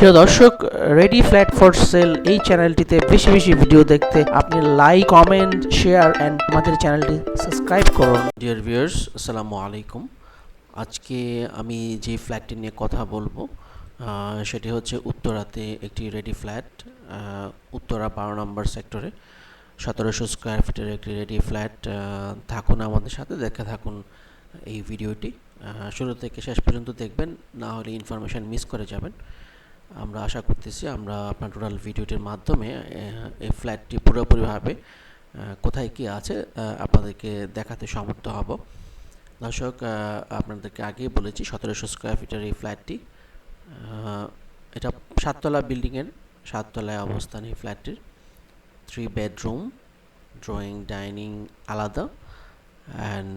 প্রিয় দর্শক ready flat for sale এই চ্যানেলটিতে বেশি বেশি ভিডিও দেখতে আপনি লাইক কমেন্ট শেয়ার অ্যান্ড আমাদের চ্যানেলটি সাবস্ক্রাইব করুন। ডিয়ার ভিউয়ার্স আসসালামু আলাইকুম। আজকে আমি যে ফ্ল্যাটটি নিয়ে কথা বলব সেটি হচ্ছে উত্তরাতে একটি রেডি ফ্ল্যাট উত্তরা বারো নম্বর সেক্টরে সতেরোশো স্কোয়ার ফিটের একটি রেডি ফ্ল্যাট থাকুন আমাদের সাথে, দেখে থাকুন এই ভিডিওটি শুরু থেকে শেষ পর্যন্ত দেখবেন, না হলে ইনফরমেশান মিস করে যাবেন। আমরা আশা করতেছি আমরা আপনার টোটাল ভিডিওটির মাধ্যমে এই ফ্ল্যাটটি পুরোপুরিভাবে কোথায় কি আছে আপনাদেরকে দেখাতে সমর্থ হব। দর্শক আপনাদেরকে আগেই বলেছি সতেরোশো স্কোয়ার ফিটের এই ফ্ল্যাটটি এটা সাততলা বিল্ডিংয়ের সাততলায় অবস্থান এই ফ্ল্যাটটির থ্রি বেডরুম ড্রয়িং ডাইনিং আলাদা অ্যান্ড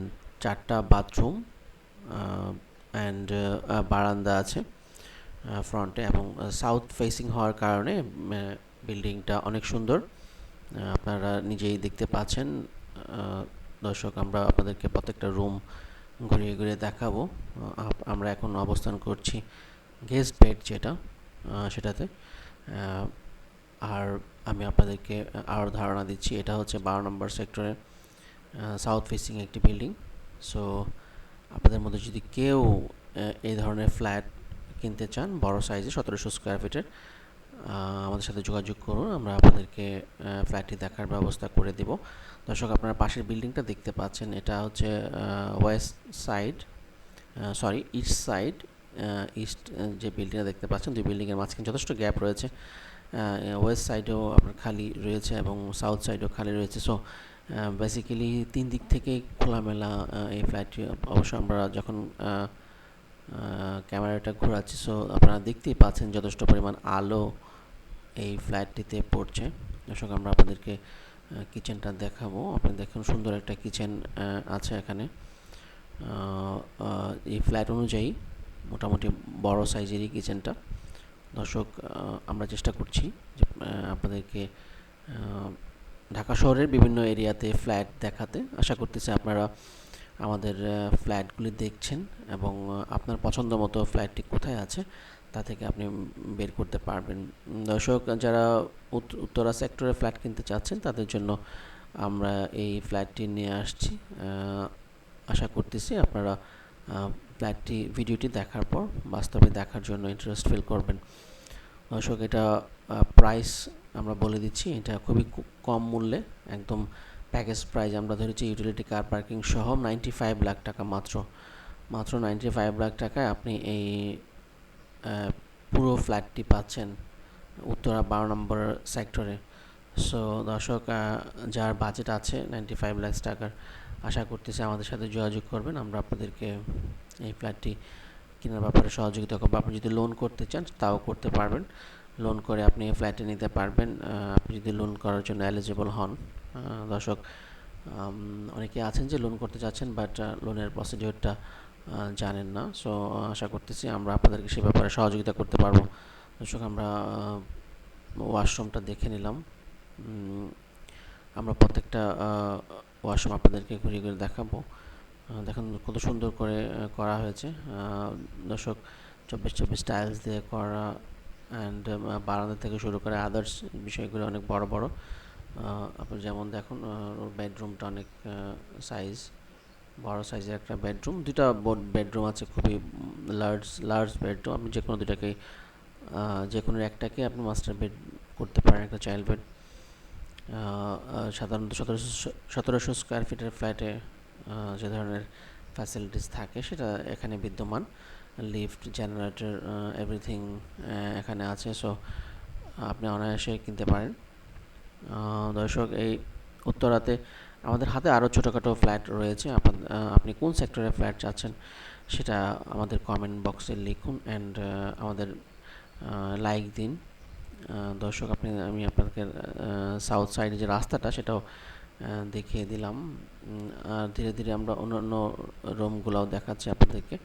চারটা বাথরুম অ্যান্ড বারান্দা আছে। ফ্রন্টে এবং সাউথ ফেসিং হওয়ার কারণে বিল্ডিংটা অনেক সুন্দর। আপনারা নিজেই দেখতে পাচ্ছেন। দর্শক, আমরা আপনাদেরকে প্রত্যেকটা রুম ঘুরিয়ে ঘুরিয়ে দেখাবো। আমরা এখন অবস্থান করছি গেস্ট বেড যেটা সেটাতে। আর আমি আপনাদেরকে আরও ধারণা দিচ্ছি, এটা হচ্ছে বারো নম্বর সেক্টরে সাউথ ফেসিং একটি বিল্ডিং সো আপনাদের মধ্যে যদি কেউ এই ধরনের ফ্ল্যাট কিনতে চান, বড় সাইজে সতেরোশো স্কোয়ার ফিটের আমাদের সাথে যোগাযোগ করুন, আমরা আপনাদেরকে ফ্ল্যাটটি দেখার ব্যবস্থা করে দিব। দর্শক, আপনারা পাশের বিল্ডিংটা দেখতে পাচ্ছেন, এটা হচ্ছে west side sorry east side east যে বিল্ডিংটা দেখতে পাচ্ছেন, দুই বিল্ডিংয়ের মাঝখানে যথেষ্ট গ্যাপ রয়েছে। ওয়েস্ট সাইডেও আপনার খালি রয়েছে এবং সাউথ সাইডেও খালি রয়েছে। সো বেসিক্যালি তিন দিক থেকেই খোলামেলা এই ফ্ল্যাটটি অবশ্য আমরা যখন ক্যামেরাটা ঘোরাচ্ছি। সো আপনারা দেখতেই পাচ্ছেন যথেষ্ট পরিমাণ আলো এই ফ্ল্যাটটিতে পড়ছে। দর্শক, আমরা আপনাদেরকে কিচেনটা দেখাবো। আপনি দেখুন, সুন্দর একটা কিচেন আছে এখানে। এই ফ্ল্যাট অনুযায়ী মোটামুটি বড় সাইজেরই কিচেনটা দর্শক আমরা চেষ্টা করছি যে আপনাদেরকে ঢাকা শহরের বিভিন্ন এরিয়াতে ফ্ল্যাট দেখাতে। আশা করতেছি আপনারা আমাদের ফ্ল্যাটগুলি দেখছেন এবং আপনার পছন্দ মতো ফ্ল্যাটটি কোথায় আছে তা থেকে আপনি বের করতে পারবেন। দর্শক, যারা উত- উত্তরা সেক্টরে ফ্ল্যাট কিনতে চাচ্ছেন, তাদের জন্য আমরা এই ফ্ল্যাটটি নিয়ে আসছি। আশা করতেছি আপনারা ফ্ল্যাটটি ভিডিওটি দেখার পর বাস্তবে দেখার জন্য ইন্টারেস্ট ফিল করবেন। দর্শক, এটা প্রাইস আমরা বলে দিচ্ছি, এটা খুবই কম মূল্যে, একদম প্যাকেজ প্রাইস আমরা ধরেছি ইউটিলিটি কার পার্কিং সহ নাইনটি ফাইভ লাখ টাকা মাত্র। মাত্র নাইনটি ফাইভ লাখ টাকায় আপনি এই পুরো ফ্ল্যাটটি পাচ্ছেন উত্তরা বারো নম্বর সেক্টরে সো দর্শক যার বাজেট আছে নাইনটি ফাইভ লাখ টাকার, আশা করতেছি আমাদের সাথে যোগাযোগ করবেন। আমরা আপনাদেরকে এই ফ্ল্যাটটি কেনার ব্যাপারে সহযোগিতা করব। আপনি যদি লোন করতে চান, তাও করতে পারবেন। লোন করে আপনি এই ফ্ল্যাটে নিতে পারবেন। আপনি যদি লোন করার জন্য এলিজিবল হন। দর্শক অনেকে আছেন যে লোন করতে চাচ্ছেন বাট লোনের প্রসিডিওরটা জানেন না। সো আশা করতেছি আমরা আপনাদেরকে সে ব্যাপারে সহযোগিতা করতে পারব। দর্শক, আমরা ওয়াশরুমটা দেখে নিলাম। আমরা প্রত্যেকটা ওয়াশরুম আপনাদেরকে ঘুরিয়ে ঘুরে দেখাবো। দেখুন কত সুন্দর করে করা হয়েছে। দর্শক, চব্বিশ চব্বিশ টাইলস দিয়ে করা অ্যান্ড বারান্দা থেকে শুরু করে আদার্স বিষয়গুলো অনেক বড় বড়। আপনি যেমন দেখুন বেডরুমটা অনেক সাইজ বড় সাইজের একটা বেডরুম দুটা বেডরুম আছে, খুবই লার্জ লার্জ বেডরুম আপনি যে কোনো দুটাকে যে কোনো একটাকে আপনি মাস্টার বেড করতে পারেন, একটা চাইল্ড বেড সাধারণত সতেরোশো সতেরোশো স্কোয়ার ফিটের ফ্ল্যাটে যে ধরনের ফ্যাসিলিটিস থাকে, সেটা এখানে বিদ্যমান। লিফট জেনারেটর এভরিথিং এখানে আছে। সো আপনি অনায়াসে কিনতে পারেন। দর্শক, এই উত্তরাতে আমাদের হাতে আরও ছোটোখাটো ফ্ল্যাট রয়েছে। আপনি কোন সেক্টরে ফ্ল্যাট চাচ্ছেন সেটা আমাদের কমেন্ট বক্সে লিখুন অ্যান্ড আমাদের লাইক দিন। দর্শক, আপনি, আমি আপনাদের সাউথ সাইডে যে রাস্তাটা সেটাও দেখিয়ে দিলাম। আর ধীরে ধীরে আমরা অন্যান্য রুমগুলোও দেখাচ্ছি আপনাদেরকে।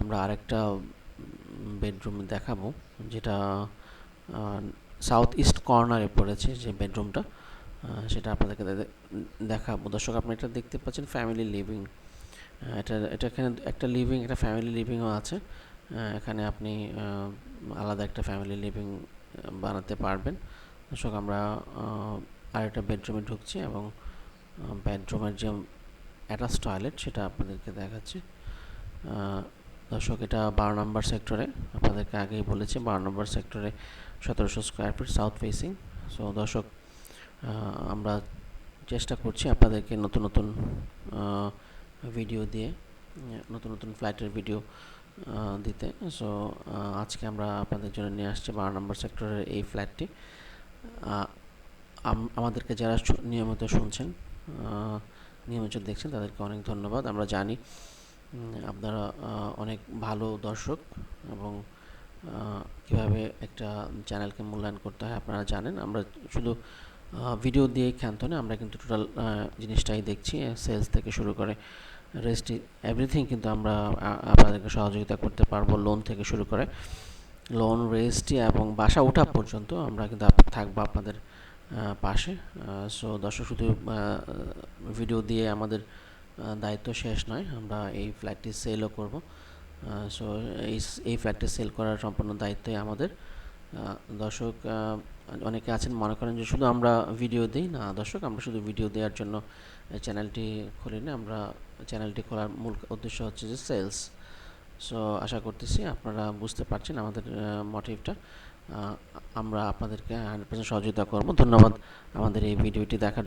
আমরা আরেকটা বেডরুম দেখাবো, যেটা সাউথ ইস্ট কর্নারে পড়েছে যে বেডরুমটা সেটা আপনাদেরকে দেখাবো। দর্শক, আপনি এটা দেখতে পাচ্ছেন ফ্যামিলি লিভিং এটা এটা এখানে একটা লিভিং একটা ফ্যামিলি লিভিংও আছে। এখানে আপনি আলাদা একটা ফ্যামিলি লিভিং বানাতে পারবেন। দর্শক, আমরা আরেকটা বেডরুমে ঢুকছি এবং বেডরুমের যে অ্যাটাচ টয়লেট সেটা আপনাদেরকে দেখাচ্ছি। দর্শক, এটা বারো নম্বর সেক্টরে আপনাদেরকে আগেই বলেছি, বারো নম্বর সেক্টরে সতেরোশো square feet south facing so দর্শক আমরা চেষ্টা করছি আপনাদেরকে নতুন নতুন ভিডিও দিয়ে, নতুন নতুন ফ্ল্যাটের ভিডিও দিতে। সো আজকে আমরা আপনাদের জন্য নিয়ে আসছি বারো নম্বর সেক্টরের এই ফ্ল্যাটটি আমাদেরকে যারা নিয়মিত শুনছেন নিয়মিত দেখছেন, তাদেরকে অনেক ধন্যবাদ। আমরা জানি আপনারা অনেক ভালো দর্শক এবং কীভাবে একটা চ্যানেলকে মূল্যায়ন করতে হয় আপনারা জানেন। আমরা শুধু ভিডিও দিয়েই ক্ষান্ত না আমরা কিন্তু টোটাল জিনিসটাই দেখছি সেলস থেকে শুরু করে রেস্ট এভরিথিং কিন্তু আমরা আপনাদেরকে সহযোগিতা করতে পারব লোন থেকে শুরু করে। লোন রেজিস্ট্রি এবং বাসা ওঠা পর্যন্ত আমরা কিন্তু থাকব আপনাদের পাশে। সো দর্শক শুধু ভিডিও দিয়ে আমাদের দায়িত্ব শেষ নয়, আমরা এই ফ্ল্যাটটি সেলও করব। সো এই এই ফ্ল্যাটটি সেল করার সম্পূর্ণ দায়িত্বই আমাদের। দর্শক অনেকে আছেন, মনে করেন যে শুধু আমরা ভিডিও দিই না, দর্শক, আমরা শুধু ভিডিও দেওয়ার জন্য চ্যানেলটি খুলি না আমরা চ্যানেলটি খোলার মূল উদ্দেশ্য হচ্ছে যে সেলস সো আশা করতেছি আপনারা বুঝতে পারছেন আমাদের মোটিভটা আমরা আপনাদেরকে হান্ড্রেড পার্সেন্ট সহযোগিতা করব। ধন্যবাদ আমাদের এই ভিডিওটি দেখার জন্য।